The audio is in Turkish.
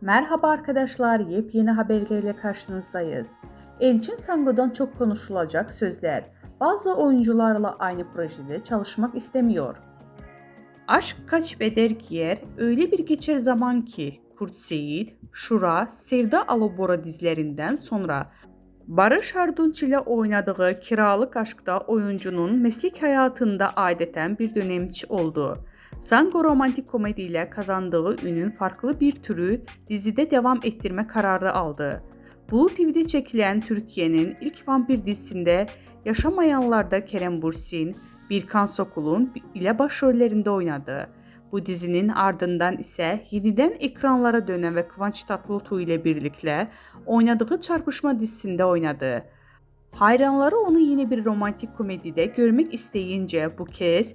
Merhaba arkadaşlar, yepyeni haberlerle karşınızdayız. Elçin Sango'dan çok konuşulacak sözler. Bazı oyuncularla aynı projede çalışmak istemiyor. Aşk kaç beder giyer, öyle bir geçer zaman ki Kurt Seyit, Şura, Sevda Alobora dizilerinden sonra Barış Arduç ile oynadığı Kiralık Aşk'ta oyuncunun meslek hayatında adeten bir dönemçi oldu. Sango romantik komedi ile kazandığı ünün farklı bir türü dizide devam ettirme kararı aldı. Blue TV'de çekilen Türkiye'nin ilk vampir dizisinde Yaşamayanlar'da Kerem Bursin, Birkan Sokul'un ile başrollerinde oynadı. Bu dizinin ardından ise yeniden ekranlara dönen ve Kıvanç Tatlıtuğ ile birlikte oynadığı Çarpışma dizisinde oynadı. Hayranları onu yine bir romantik komedide görmek isteyince bu kez